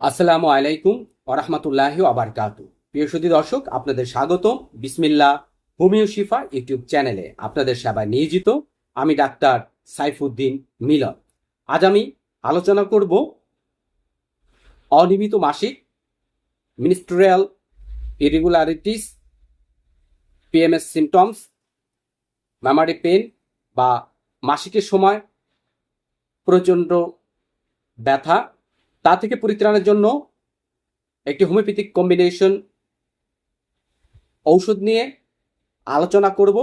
আসসালামু আলাইকুম ওরহমতুল্লাহ আবারকাতু প্রিয় সুদী দর্শক, আপনাদের স্বাগতম বিসমিল্লা হোমিও শিফা ইউটিউব চ্যানেলে। আপনাদের সেবায় নিয়োজিত আমি ডাক্তার সাইফুদ্দিন মিলন। আজ আমি আলোচনা করব অনিয়মিত মাসিক menstrual irregularities, PMS symptoms, Memari pen বা মাসিকের সময় প্রচণ্ড ব্যথা তা থেকে পরিত্রাণের জন্য একটি হোমিওপ্যাথিক কম্বিনেশন ঔষধ নিয়ে আলোচনা করব।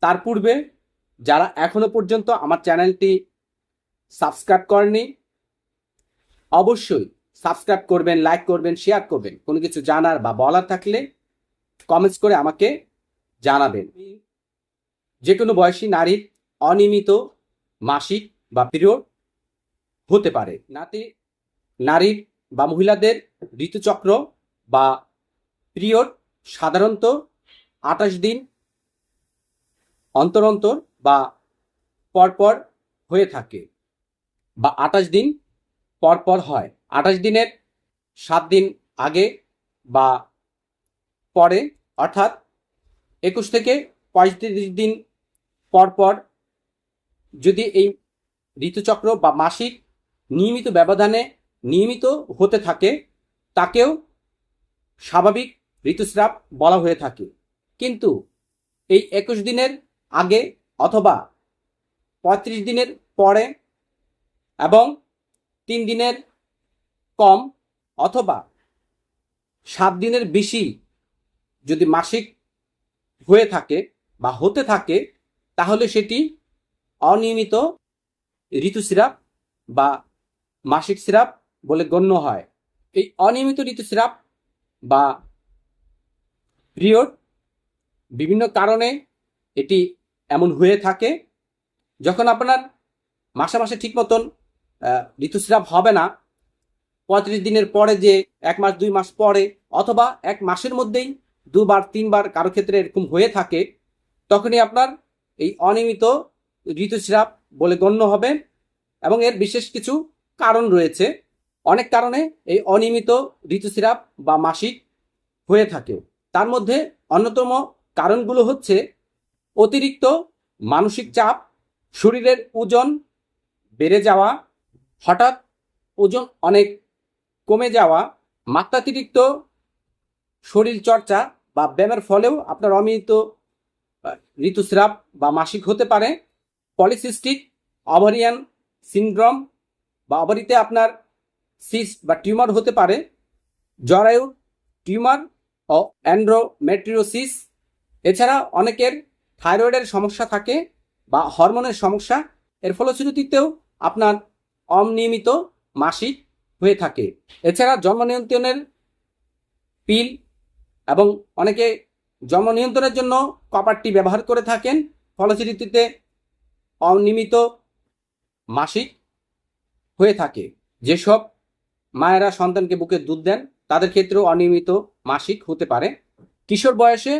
তার পূর্বে যারা এখনও পর্যন্ত আমার চ্যানেলটি সাবস্ক্রাইব করেনি অবশ্যই সাবস্ক্রাইব করবেন, লাইক করবেন, শেয়ার করবেন। কোনো কিছু জানার বা বলার থাকলে কমেন্টস করে আমাকে জানাবেন। যে কোনো বয়সী নারীর অনিয়মিত মাসিক বা পিরিয়ড হতে পারে। নাতে নারীর বা মহিলাদের ঋতুচক্র বা পিরিয়ড সাধারণত আঠাশ দিন অন্তর অন্তর বা পরপর হয়ে থাকে বা আঠাশ দিন পরপর হয়। আঠাশ দিনের সাত দিন আগে বা পরে, অর্থাৎ একুশ থেকে পঁয়ত্রিশ দিন পরপর যদি এই ঋতুচক্র বা মাসিক নিয়মিত ব্যবধানে নিয়মিত হতে থাকে, তাকেও স্বাভাবিক ঋতুস্রাব বলা হয়ে থাকে। কিন্তু এই একুশ দিনের আগে অথবা পঁয়ত্রিশ দিনের পরে এবং তিন দিনের কম অথবা সাত দিনের বেশি যদি মাসিক হয়ে থাকে বা হতে থাকে, তাহলে সেটি অনিয়মিত ঋতুস্রাব বা মাসিক স্রাব বলে গণ্য হয়। এই অনিয়মিত ঋতুস্রাব বা পিরিয়ড বিভিন্ন কারণে এটি এমন হয়ে থাকে, যখন আপনার মাসে মাসে ঠিক মতন ঋতুস্রাব হবে না। পঁয়ত্রিশ দিনের পরে যে এক মাস, দুই মাস পরে অথবা এক মাসের মধ্যেই দুবার, তিনবার কারও ক্ষেত্রে এরকম হয়ে থাকে, তখনই আপনার এই অনিয়মিত ঋতুস্রাব বলে গণ্য হবে এবং এর বিশেষ কিছু কারণ রয়েছে। অনেক কারণে এই অনিয়মিত ঋতুস্রাব বা মাসিক হয়ে থাকে। তার মধ্যে অন্যতম কারণগুলো হচ্ছে অতিরিক্ত মানসিক চাপ শরীরের ওজন বেড়ে যাওয়া হঠাৎ ওজন অনেক কমে যাওয়া মাত্রাতিরিক্ত শরীর চর্চা বা ব্যায়ামের ফলেও আপনার আহ, ঋতুস্রাব বা মাসিক হতে পারে। পলিসিস্টিক অভারিয়ান সিনড্রোম বা অবারিতে আপনার সিস্ট বা টিউমার হতে পারে, জরায়ু টিউমার ও অ্যান্ড্রোমেট্রিওসিস এছাড়া অনেকের থাইরয়েডের সমস্যা থাকে বা হরমোনের সমস্যা। এর ফলশ্রুতিতেও আপনার অনিয়মিত মাসিক হয়ে থাকে। এছাড়া জন্ম নিয়ন্ত্রণের পিল এবং অনেকে জন্ম নিয়ন্ত্রণের জন্য কপারটি ব্যবহার করে থাকেন। ফলশ্রুতিতে অনিয়মিত মাসিক হয়ে থাকে। যেসব মায়েরা সন্তানকে বুকে দুধ দেন, তাদের ক্ষেত্রেও অনিয়মিত মাসিক হতে পারে। কিশোর বয়সে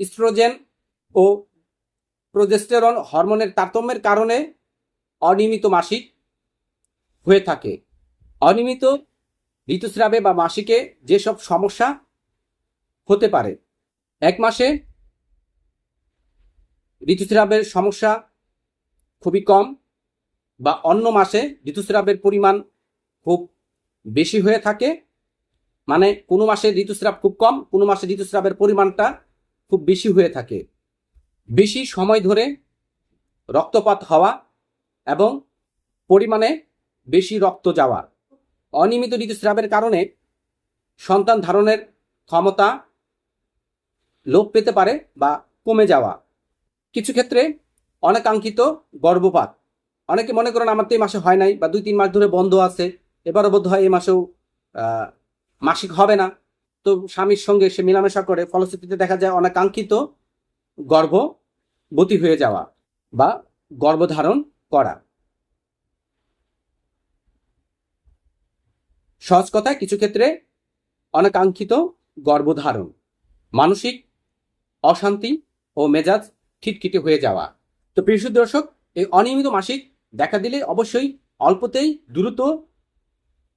ইস্ট্রোজেন ও প্রোজেস্টেরন হরমোনের তারতম্যের কারণে অনিয়মিত মাসিক হয়ে থাকে। অনিয়মিত ঋতুস্রাবে বা মাসিকে যেসব সমস্যা হতে পারে, এক মাসে ঋতুস্রাবের সমস্যা খুবই কম বা অন্য মাসে ঋতুস্রাবের পরিমাণ খুব বেশি হয়ে থাকে মানে কোনো মাসে ঋতুস্রাব খুব কম, কোনো মাসে ঋতুস্রাবের পরিমাণটা খুব বেশি হয়ে থাকে। বেশি সময় ধরে রক্তপাত হওয়া এবং পরিমাণে বেশি রক্ত যাওয়া। অনিয়মিত ঋতুস্রাবের কারণে সন্তান ধারণের ক্ষমতা লোপ পেতে পারে বা কমে যাওয়া। কিছু ক্ষেত্রে অনাকাঙ্ক্ষিত গর্ভপাত। অনেকে মনে করেন আমার তো এই মাসে হয় নাই বা দুই তিন মাস ধরে বন্ধ আছে। এবারও বোধ হয় এই মাসেও মাসিক হবে না। তো স্বামীর সঙ্গে সে মেলামেশা করে ফলশ্রুতিতে দেখা যায় অনাকাঙ্ক্ষিত গর্ভবতী হয়ে যাওয়া বা গর্ভধারণ করা। সহজ কথায় কিছু ক্ষেত্রে অনাকাঙ্ক্ষিত গর্ভধারণ, মানসিক অশান্তি ও মেজাজ খিটখিটে হয়ে যাওয়া। তো প্রিয় দর্শক, এই অনিয়মিত মাসিক দেখা দিলে অবশ্যই অল্পতেই দ্রুত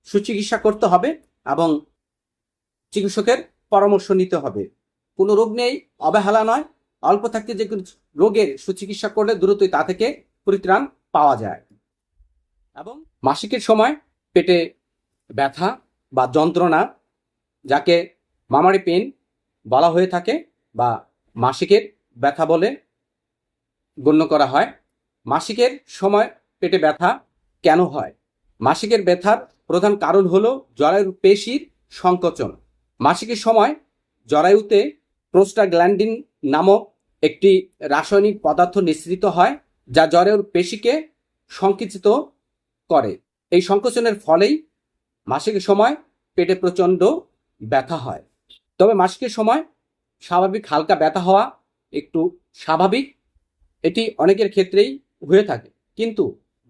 সুচিকিৎসা করতে হবে এবং চিকিৎসকের পরামর্শ নিতে হবে। কোনো রোগ নেই, অবহেলা নয়, অল্প থাকতে যে রোগের সুচিকিৎসা করলে দ্রুতই তা থেকে পরিত্রাণ পাওয়া যায়। এবং মাসিকের সময় পেটে ব্যথা বা যন্ত্রণা, যাকে মামারি পেন বলা হয়ে থাকে বা মাসিকের ব্যথা বলে গণ্য করা হয়, মাসিকের সময় পেটে ব্যথা কেন হয়? মাসিকের ব্যথার প্রধান কারণ হলো জরায়ুর পেশির সংকোচন। মাসিকের সময় জরায়ুতে প্রোস্টাগ্ল্যান্ডিন নামক একটি রাসায়নিক পদার্থ নিঃসৃত হয়, যা জরায়ুর পেশিকে সংকুচিত করে। এই সংকোচনের ফলেই মাসিকের সময় পেটে প্রচণ্ড ব্যথা হয়। তবে মাসিকের সময় স্বাভাবিক হালকা ব্যথা হওয়া একটু স্বাভাবিক, এটি অনেকের ক্ষেত্রেই হয়ে থাকে। কিন্তু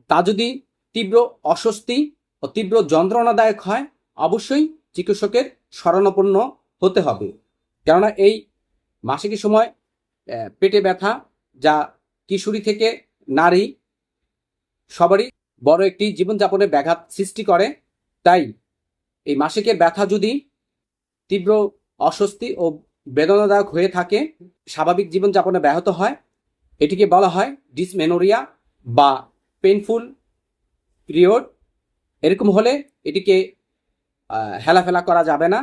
তা যদি তীব্র অস্বস্তি ও তীব্র যন্ত্রণাদায়ক হয়, অবশ্যই চিকিৎসকের শরণাপন্ন হতে হবে। কেননা এই মাসিকের সময় পেটে ব্যথা, যা কিশোরী থেকে নারী, সবারই বড় একটি জীবনযাপনে ব্যাঘাত সৃষ্টি করে। তাই এই মাসিকের ব্যথা যদি তীব্র অস্বস্তি ও বেদনাদায়ক হয়ে থাকে, স্বাভাবিক জীবনযাপনে ব্যাহত হয়। এটিকে বলা হয় ডিসমেনোরিয়া বা পেনফুল পিরিয়ড, এরকম হলে এটিকে হেলাফেলা করা যাবে না।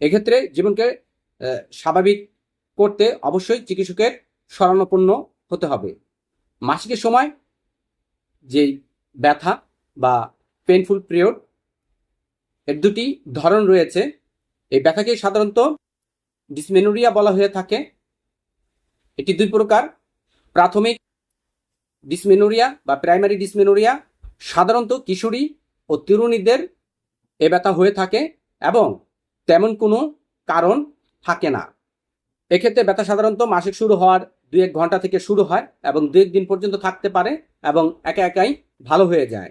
এক্ষেত্রে জীবনকে স্বাভাবিক করতে অবশ্যই চিকিৎসকের শরণাপন্ন হতে হবে। মাসিকের সময় যে ব্যথা বা পেনফুল পিরিয়ড এর দুটি ধরন রয়েছে। এই ব্যথাকে সাধারণত ডিসমেনোরিয়া বলা হয়ে থাকে। এটি দুই প্রকার। প্রাথমিক ডিসমেনোরিয়া বা প্রাইমারি ডিসমেনোরিয়া সাধারণত কিশোরী ও তরুণীদের এ ব্যথা হয়ে থাকে এবং তেমন কোনো কারণ থাকে না। এক্ষেত্রে ব্যথা সাধারণত মাসিক শুরু হওয়ার দুই এক ঘণ্টা থেকে শুরু হয় এবং দু এক দিন পর্যন্ত থাকতে পারে এবং একা একাই ভালো হয়ে যায়।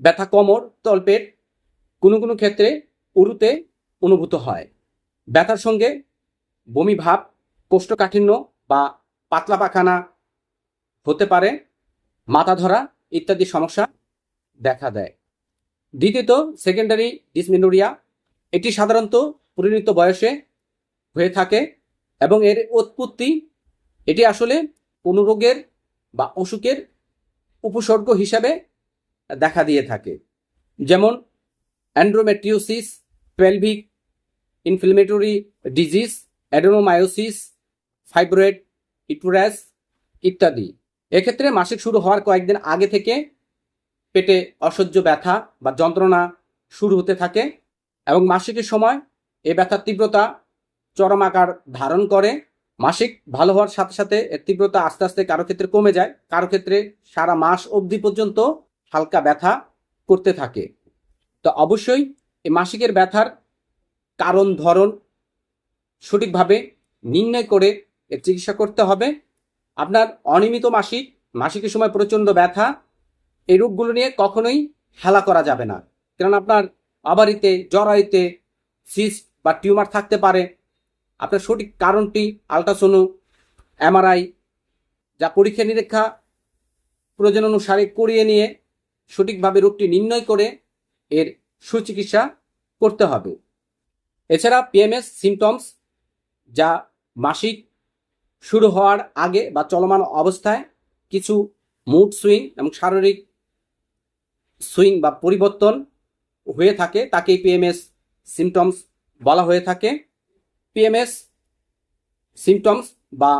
ব্যথা কোমর, তলপেট কোনো কোনো ক্ষেত্রে উরুতে অনুভূত হয়। ব্যথার সঙ্গে বমি ভাব, কোষ্ঠকাঠিন্য বা পাতলা পাখানা হতে পারে, মাথা ধরা ইত্যাদি সমস্যা দেখা দেয়। দ্বিতীয়ত সেকেন্ডারি ডিসমিনোরিয়া এটি সাধারণত পরিণত বয়সে হয়ে থাকে এবং এর উৎপত্তি, এটি আসলে কোনো রোগের বা অসুখের উপসর্গ হিসাবে দেখা দিয়ে থাকে। যেমন endometriosis pelvic inflammatory disease adenomyosis fibroid uterus ইত্যাদি। এক্ষেত্রে মাসিক শুরু হওয়ার কয়েকদিন আগে থেকে পেটে অসহ্য ব্যথা বা যন্ত্রণা শুরু হতে থাকে এবং মাসিকের সময় এই ব্যথার তীব্রতা চরম আকার ধারণ করে। মাসিক ভালো হওয়ার সাথে সাথে এর তীব্রতা আস্তে আস্তে কারও ক্ষেত্রে কমে যায়, কারও ক্ষেত্রে সারা মাস অবধি পর্যন্ত হালকা ব্যথা করতে থাকে। তো অবশ্যই এই মাসিকের ব্যথার কারণ, ধরন সঠিকভাবে নির্ণয় করে এর চিকিৎসা করতে হবে। আপনার অনিয়মিত মাসিক, মাসিকের সময় প্রচণ্ড ব্যথা এই রোগগুলো নিয়ে কখনোই হেলা করা যাবে না। কারণ আপনার আবারিতে জরাইতে সিস্ট বা টিউমার থাকতে পারে। আপনার সঠিক কারণটি আলট্রাসোনো, এমআরআই যা পরীক্ষা নিরীক্ষা প্রয়োজন অনুসারে করিয়ে নিয়ে সঠিকভাবে রোগটি নির্ণয় করে এর সুচিকিৎসা করতে হবে। এছাড়া পিএমএস সিমটমস যা মাসিক শুরু হওয়ার আগে বা চলমান অবস্থায় কিছু মুড সুইং এবং শারীরিক সুইং বা পরিবর্তন হয়ে থাকে, তাকে পিএমএস সিমটমস বলা হয়ে থাকে। পিএমএস সিমটমস বা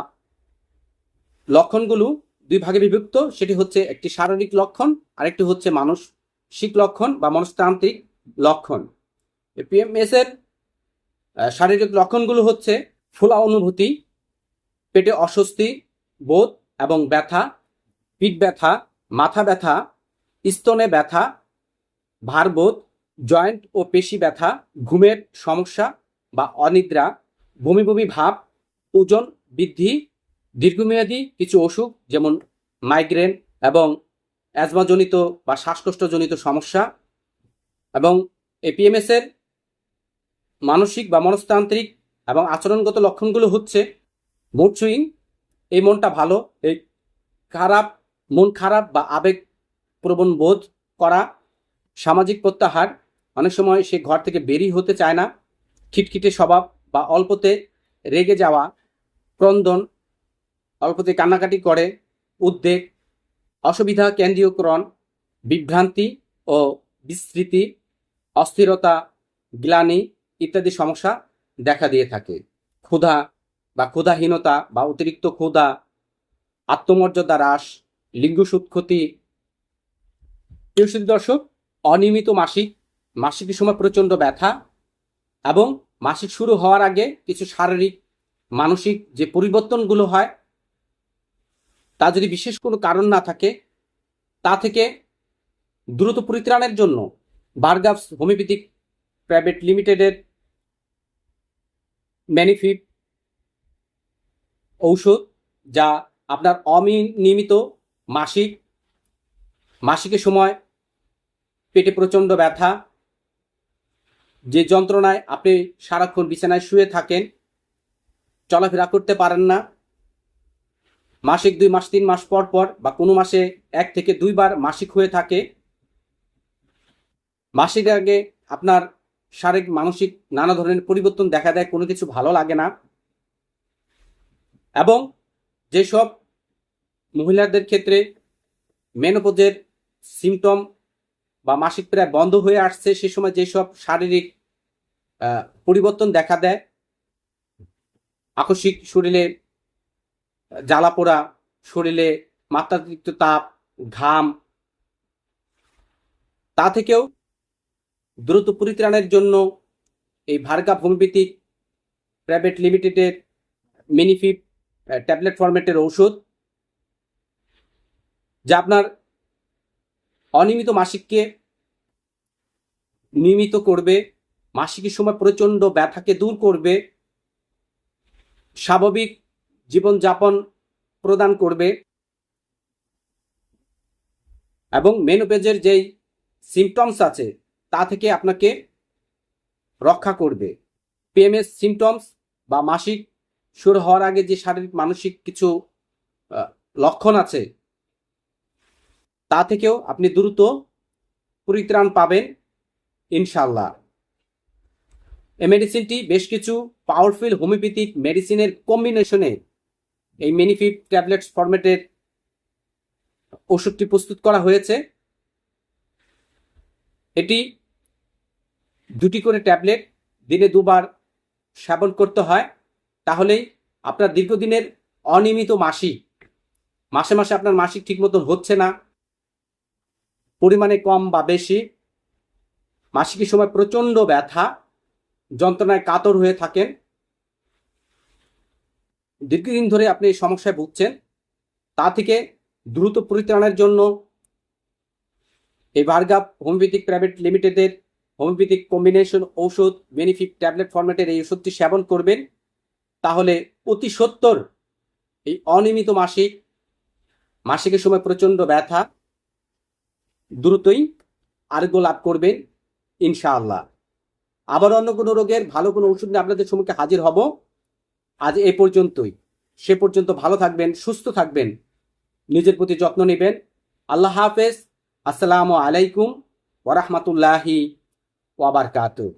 লক্ষণগুলো দুই ভাগে বিভক্ত, সেটি হচ্ছে একটি শারীরিক লক্ষণ, আরেকটি হচ্ছে মানসিক লক্ষণ বা মনস্তান্ত্রিক লক্ষণ। পিএমএস এর শারীরিক লক্ষণগুলো হচ্ছে ফোলা অনুভূতি, পেটে অস্বস্তি, বোধ এবং ব্যথা, পিঠ ব্যথা, মাথা ব্যথা স্তনে ব্যথা, ভারবোধ, জয়েন্ট ও পেশি ব্যথা, ঘুমের সমস্যা বা অনিদ্রা, বমি বমি ভাব, ওজন বৃদ্ধি, দীর্ঘমেয়াদী কিছু অসুখ যেমন মাইগ্রেন এবং অ্যাজমাজনিত বা শ্বাসকষ্টজনিত সমস্যা এবং এপিএমএস এর মানসিক বা মনস্তান্ত্রিক এবং আচরণগত লক্ষণগুলো হচ্ছে মুড সুইং এই মনটা ভালো, এই খারাপ, মন খারাপ বা আবেগ প্রবণ বোধ করা, সামাজিক প্রত্যাহার, অনেক সময় সে ঘর থেকে বেরিয়ে হতে চায় না। খিটখিটে স্বভাব বা অল্পতে রেগে যাওয়া, ক্রন্দন, অল্পতে কান্নাকাটি করে, উদ্বেগ, অসুবিধা কেন্দ্রীয়করণ বিভ্রান্তি ও বিস্মৃতি, অস্থিরতা, গ্লানি ইত্যাদি সমস্যা দেখা দিয়ে থাকে। ক্ষুধা বা ক্ষুধাহীনতা বা অতিরিক্ত ক্ষুধা, আত্মমর্যাদা হ্রাস লিঙ্গ লিঙ্গসুৎক্ষতি প্রিয় দর্শক, অনিয়মিত মাসিক, মাসিকের সময় প্রচণ্ড ব্যথা এবং মাসিক শুরু হওয়ার আগে কিছু শারীরিক, মানসিক যে পরিবর্তনগুলো হয়, তা যদি বিশেষ কোনো কারণ না থাকে, তা থেকে দ্রুত পরিত্রাণের জন্য বার্গাপস হোমিওপ্যাথিক প্রাইভেট লিমিটেডের ম্যানিফিট ঔষধ যা আপনার অনিয়মিত মাসিক, মাসিকের সময় পেটে প্রচণ্ড ব্যথা। যে যন্ত্রণায় আপনি সারাক্ষণ বিছানায় শুয়ে থাকেন, চলাফেরা করতে পারেন না। মাসিক দুই মাস, তিন মাস পর পর বা কোনো মাসে এক থেকে দুইবার মাসিক হয়ে থাকে। মাসিক আগে আপনার শারীরিক, মানসিক নানা ধরনের পরিবর্তন দেখা দেয়, কোনো কিছু ভালো লাগে না। এবং যেসব মহিলাদের ক্ষেত্রে মেনোপোজের সিমটম বা মাসিক প্রায় বন্ধ হয়ে আসছে, সে সময় যেসব শারীরিক পরিবর্তন দেখা দেয়, আকস্মিক শরীরে জ্বালা পোড়া, শরীরে মাত্রাতিরিক্ত তাপ, ঘাম, তা থেকেও দ্রুত পরিত্রাণের জন্য এই ভার্গা হোমিওপ্যাথিক প্রাইভেট লিমিটেডের মিনিফিপ ট্যাবলেট ফরম্যাটের ঔষধ, যা আপনার অনিয়মিত মাসিককে নিয়মিত করবে, মাসিকের সময় প্রচণ্ড ব্যথাকে দূর করবে, স্বাভাবিক জীবনযাপন প্রদান করবে এবং মেনোপেজের যেই সিমটমস আছে, তা থেকে আপনাকে রক্ষা করবে। পিএমএস সিমটমস বা মাসিক শুরু হওয়ার আগে যে শারীরিক, মানসিক কিছু লক্ষণ আছে, তা থেকেও আপনি দ্রুত পরিত্রাণ পাবেন। ইনশাল্লাহ এই মেডিসিনটি বেশ কিছু পাওয়ারফুল হোমিওপ্যাথিক মেডিসিনের কম্বিনেশনে এই মেনিফিট ট্যাবলেটস ফরম্যাটের ওষুধটি প্রস্তুত করা হয়েছে। এটি দুটি করে ট্যাবলেট দিনে দুবার সেবন করতে হয়। তাহলেই আপনার দীর্ঘদিনের অনিয়মিত মাসিক, মাসে মাসে আপনার মাসিক ঠিক মতন হচ্ছে না। পরিমাণে কম বা বেশি মাসিকের সময় প্রচণ্ড ব্যথা, যন্ত্রণায় কাতর হয়ে থাকেন। দীর্ঘদিন ধরে আপনি এই সমস্যায় ভুগছেন। তা থেকে দ্রুত পরিত্রাণের জন্য এই ভার্গাপ হোমিওপ্যাথিক প্রাইভেট লিমিটেডের হোমিওপ্যাথিক কম্বিনেশন ঔষধ বেনিফিট ট্যাবলেট ফরম্যাটের এই ওষুধটি সেবন করবেন। তাহলে অতি সত্তর এই অনিয়মিত মাসিক, মাসিকের সময় প্রচণ্ড ব্যথা, দ্রুতই আরোগ্য লাভ করবেন। ইনশাআল্লাহ। আবার অন্য কোনো রোগের ভালো কোনো ওষুধ নিয়ে আপনাদের সম্মুখে হাজির হব। আজ এ পর্যন্তই। সে পর্যন্ত ভালো থাকবেন, সুস্থ থাকবেন। নিজের প্রতি যত্ন নেবেন। আল্লাহ হাফেজ। আসসালামু আলাইকুম ওরহমতুল্লাহি ওয়াবারকাতুহ